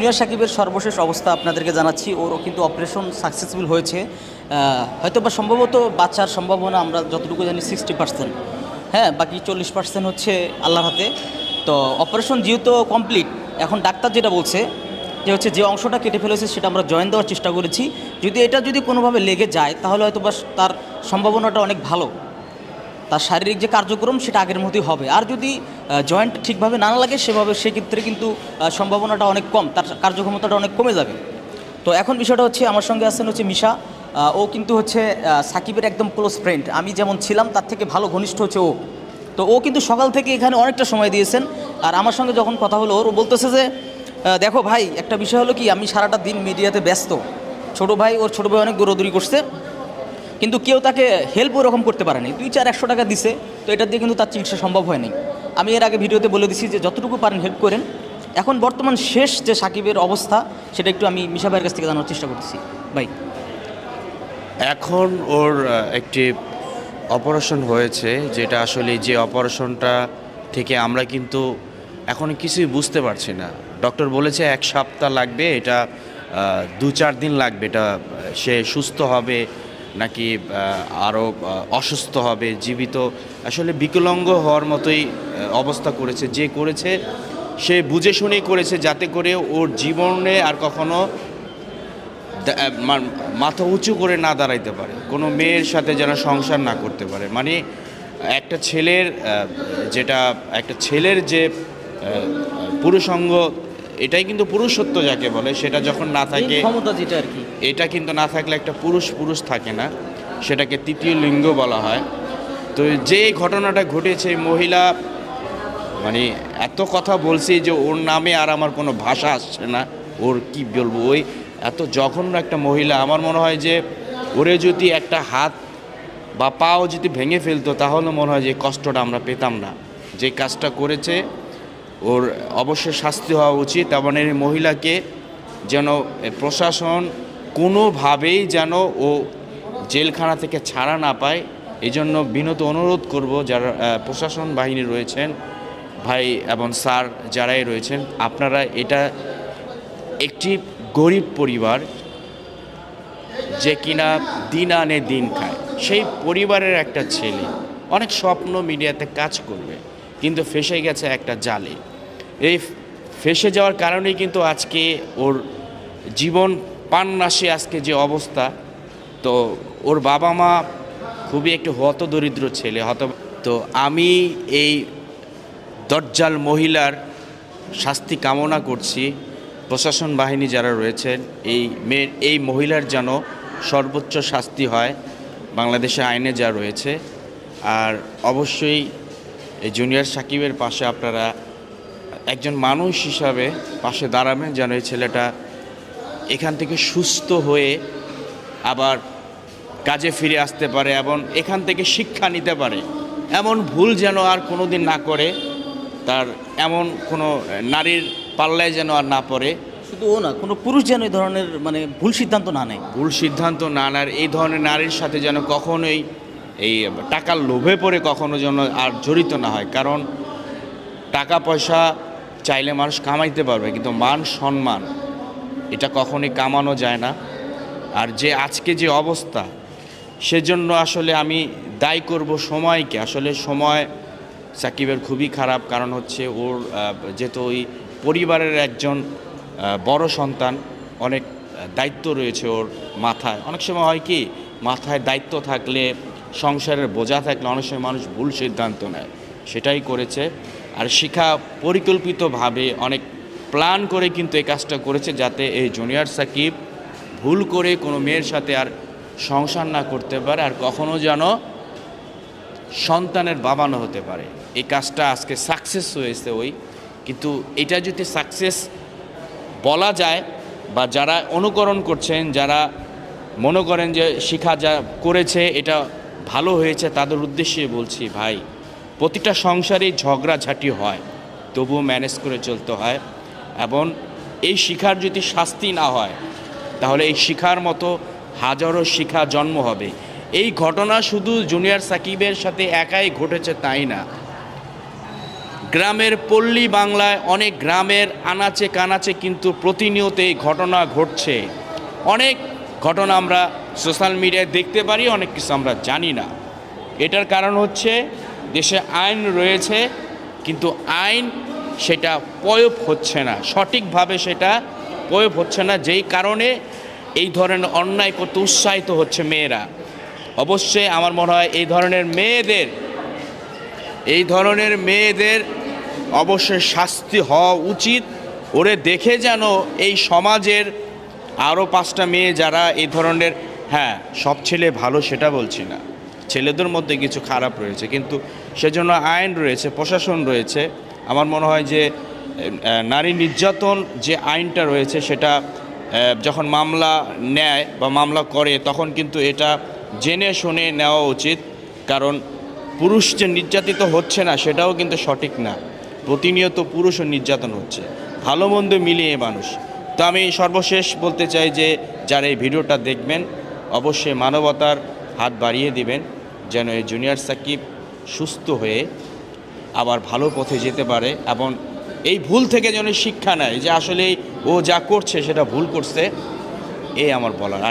Junior সাকিবের সর্বশেষ অবস্থা আপনাদেরকে জানাচ্ছি। ওরও কিন্তু অপারেশন সাকসেসফুল হয়েছে। হয়তো বা সম্ভবত বাচ্চার সম্ভাবনা আমরা যতটুকু জানি সিক্সটি পার্সেন্ট হ্যাঁ বাকি চল্লিশ পার্সেন্ট হচ্ছে আল্লাহর হাতে। তো অপারেশন যেহেতু কমপ্লিট এখন ডাক্তার যেটা বলছে যে হচ্ছে যে অংশটা কেটে ফেলেছে সেটা আমরা জয়েন দেওয়ার চেষ্টা করেছি। যদি এটা যদি কোনোভাবে লেগে যায়, তাহলে হয়তো বা তার সম্ভাবনাটা অনেক ভালো। তার শারীরিক যে কার্যক্রম সেটা আগের মতোই হবে। আর যদি জয়েন্ট ঠিকভাবে না লাগে, সেভাবে সেক্ষেত্রে কিন্তু সম্ভাবনাটা অনেক কম, তার কার্যক্ষমতাটা অনেক কমে যাবে। তো এখন বিষয়টা হচ্ছে, আমার সঙ্গে আছেন হচ্ছে মিশা। ও কিন্তু হচ্ছে সাকিবের একদম ক্লোজ ফ্রেন্ড আমি যেমন ছিলাম, তার থেকে ভালো ঘনিষ্ঠ হচ্ছে ও। তো ও কিন্তু সকাল থেকে এখানে অনেকটা সময় দিয়েছেন। আর আমার সঙ্গে যখন কথা হলো, ওর ও বলতেছে যে দেখো ভাই, একটা বিষয় হলো কি, আমি সারাটা দিন মিডিয়াতে ব্যস্ত। ছোট ভাই, ওর ছোট ভাই অনেক দৌড়দৌড়ি করছে। কিন্তু কেউ তাকে হেল্প ওরকম করতে পারেনি। দুই চার একশো টাকা দিছে, তো এটা দিয়ে কিন্তু তার চিকিৎসা সম্ভব হয়নি। আমি এর আগে ভিডিওতে বলে দিছি যে যতটুকু পারেন হেল্প করেন। এখন বর্তমান শেষ যে সাকিবের অবস্থা, সেটা একটু আমি মিশা ভাইয়ের কাছ থেকে জানার চেষ্টা করতেছি। ভাই। এখন ওর একটি অপারেশন হয়েছে, যেটা আসলে যে অপারেশনটা থেকে আমরা কিন্তু এখন কিছুই বুঝতে পারছি না। ডক্টর বলেছে এক সপ্তাহ লাগবে, এটা দু চার দিন লাগবে, এটা সে সুস্থ হবে নাকি আরও অসুস্থ হবে, জীবিত? আসলে বিকলাঙ্গ হওয়ার মতোই অবস্থা করেছে। যে করেছে, সে বুঝে শুনেই করেছে, যাতে করে ওর জীবনে আর কখনো মাথা উঁচু করে না দাঁড়াইতে পারে। কোনো মেয়ের সাথে যেন সংসার না করতে পারে। মানে একটা ছেলের যেটা, একটা ছেলের যে পুরুষাঙ্গ এটাই কিন্তু পুরুষত্ব যাকে বলে সেটা যখন না থাকে এই ক্ষমতা যেটা আর কি। এটা কিন্তু না থাকলে একটা পুরুষ পুরুষ থাকে না সেটাকে তৃতীয় লিঙ্গ বলা হয়। তো যে ঘটনাটা ঘটেছে মহিলা মানে এত কথা বলছি যে ওর নামে আর আমার কোনো ভাষা আসছে না ওর কি বলব ওই এত জঘন্য একটা মহিলা। আমার মনে হয় যে ওরে যদি একটা হাত বা পাও যদি ভেঙে ফেলতো তাহলে মনে হয় যে কষ্টটা আমরা পেতাম না। যে কাজটা করেছে ওর অবশ্যই শাস্তি হওয়া উচিত এবং এই মহিলাকে যেন প্রশাসন কোনোভাবেই যেন ও জেলখানা থেকে ছাড়া না পায় এই জন্য বিনত অনুরোধ করব যারা প্রশাসন বাহিনী রয়েছেন, ভাই এবং স্যার যারাই রয়েছেন, আপনারা এটা একটি গরিব পরিবার যে কিনা দিন আনে দিন খায়। সেই পরিবারের একটা ছেলে, অনেক স্বপ্ন মিডিয়াতে কাজ করবে, কিন্তু ফেসে গেছে একটা জালে। এই ফেসে যাওয়ার কারণেই কিন্তু আজকে ওর জীবন পান্নাসে আজকে যে অবস্থা, তো ওর বাবা মা খুবই একটু হত দরিদ্র ছেলে, হত তো আমি এই দজ্জাল মহিলার শাস্তি কামনা করছি। প্রশাসন বাহিনী যারা রয়েছেন, এই মেয়ের এই মহিলার যেন সর্বোচ্চ শাস্তি হয় বাংলাদেশে আইনে যা রয়েছে। আর অবশ্যই এই জুনিয়র সাকিবের পাশে আপনারা একজন মানুষ হিসাবে পাশে দাঁড়াবেন যেন এই ছেলেটা এখান থেকে সুস্থ হয়ে আবার কাজে ফিরে আসতে পারে এবং এখান থেকে শিক্ষা নিতে পারে। এমন ভুল যেন আর কোনো দিন না করে তার এমন কোনো নারীর পাল্লায় যেন আর না পড়ে। শুধু ও না কোনো পুরুষ যেন এই ধরনের মানে ভুল সিদ্ধান্ত না নেয়। ভুল সিদ্ধান্ত না নেয় এই ধরনের নারীর সাথে যেন কখনোই এই টাকার লোভে পড়ে কখনো যেন আর জড়িত না হয়। কারণ টাকা পয়সা চাইলে মানুষ কামাইতে পারবে, কিন্তু মান সম্মান, এটা কখনই কামানো যায় না। আর যে আজকে যে অবস্থা, সেজন্য আসলে আমি দায়ী করব সময়কে। আসলে সময় সাকিবের খুবই খারাপ, কারণ হচ্ছে ওর যেহেতু ওই পরিবারের একজন বড় সন্তান, অনেক দায়িত্ব রয়েছে ওর মাথায়। অনেক সময় হয় কি, মাথায় দায়িত্ব থাকলে, সংসারের বোঝা থাকলে অনেক সময় মানুষ ভুল সিদ্ধান্ত নেয়। সেটাই করেছে। আর শিখা পরিকল্পিতভাবে অনেক প্ল্যান করে কিন্তু এই কাজটা করেছে যাতে এই জুনিয়র সাকিব ভুল করে কোনো মেয়ের সাথে আর সংসার না করতে পারে আর কখনো যেন সন্তানের বাবানো হতে পারে। এই কাজটা আজকে সাকসেস হয়েছে ওই। কিন্তু এটা যদি সাকসেস বলা যায় বা যারা অনুকরণ করছেন, যারা মনে করেন যে শিখা যা করেছে, এটা ভালো হয়েছে, তাদের উদ্দেশ্যে বলছি ভাই প্রতিটা সংসারেই ঝগড়াঝাটি হয়, তবুও ম্যানেজ করে চলতে হয় এবং এই শিখার যদি শাস্তি না হয়, তাহলে এই শিখার মতো হাজারো শিখা জন্ম হবে। এই ঘটনা শুধু জুনিয়র সাকিবের সাথে একাই ঘটেছে তাই না? গ্রামের পল্লী বাংলায় অনেক গ্রামের আনাচে কানাচে কিন্তু প্রতিনিয়ত এই ঘটনা ঘটছে। অনেক ঘটনা আমরা সোশ্যাল মিডিয়ায় দেখতে পারি, অনেক কিছু আমরা জানি না। এটার কারণ হচ্ছে দেশে আইন রয়েছে, কিন্তু আইন সেটা প্রয়োগ হচ্ছে না। সঠিকভাবে সেটা প্রয়োগ হচ্ছে না, যেই কারণে এই ধরনের অন্যায় করতে উৎসাহিত হচ্ছে মেয়েরা। অবশ্যই আমার মনে হয় এই ধরনের মেয়েদের, এই ধরনের মেয়েদের অবশ্যই শাস্তি হওয়া উচিত। ওরে দেখে যেন এই সমাজের আরও পাঁচটা মেয়ে যারা এই ধরনের হ্যাঁ সব ছেলে ভালো সেটা বলছি না। ছেলেদের মধ্যে কিছু খারাপ রয়েছে, কিন্তু সেজন্য আইন রয়েছে, প্রশাসন রয়েছে। আমার মনে হয় যে নারী নির্যাতন যে আইনটা রয়েছে সেটা যখন মামলা নেয় বা মামলা করে, তখন কিন্তু এটা জেনে শুনে নেওয়া উচিত। কারণ পুরুষ যে নির্যাতিত হচ্ছে না, সেটাও কিন্তু সঠিক না। প্রতিনিয়ত পুরুষও নির্যাতন হচ্ছে। ভালো মন্দ মিলিয়ে মানুষ। তো আমি সর্বশেষ বলতে চাই যে, যারা এই ভিডিওটা দেখবেন, অবশ্যই মানবতার হাত বাড়িয়ে দিবেন, যেন এই জুনিয়র সাকিব সুস্থ হয়ে আবার ভালো পথে যেতে পারে এবং এই ভুল থেকে যেন শিক্ষা নেয় যে আসলে ও যা করছে সেটা ভুল করছে এই আমার বলার।